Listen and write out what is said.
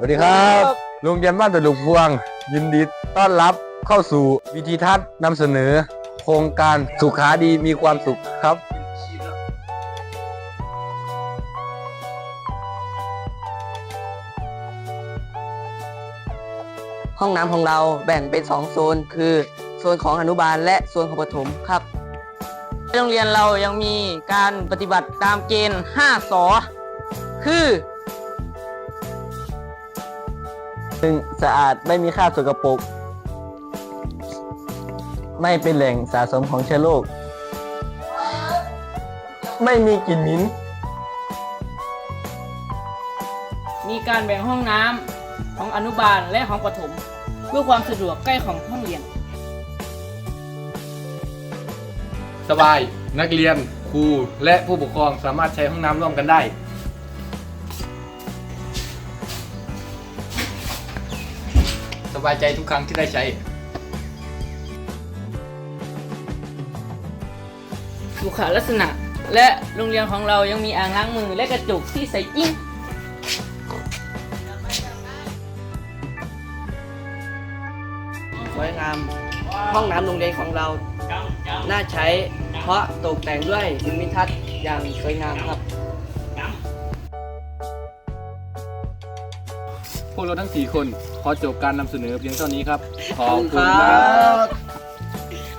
สวัสดีครับโรงเรียนบ้านตะลุกพวง ยินดีต้อนรับเข้าสู่วิธีทัศน์นำเสนอ โครงการสุขาดีมีความสุขครับ ห้องน้ำของเราแบ่งเป็น 2 โซน คือโซนของอนุบาลและโซนของประถมครับโรงเรียนเรายังมีการปฏิบัติตามเกณฑ์ 5สอคือ 1. สะอาดไม่มีคราบสกปรกไม่เป็นแหล่งสะสมของเชื้อโรคไม่มีกลิ่นเหมินมีการแบ่งห้องน้ำของอนุบาลและของประถม เพื่อความสะดวกใกล้ของห้องเรียน สบาย นักเรียน ครู และผู้ปกครองสามารถใช้ห้องน้ำร่วมกันได้ บายใจทุกครั้งที่ได้ใช้สุขลักษณะ และโรงเรียนของเรายังมีอ่างล้างมือและกระจกที่ใสอิ่งสวยงามห้องน้ำโรงเรียนของเรา น่าใช้เพราะตกแต่งด้วยภูมิทัศน์อย่างสวยงามครับ พวกเราทั้ง 4 คน ขอจบการนำเสนอเพียงเท่านี้ครับขขออบบคุคุณณคครัรับบ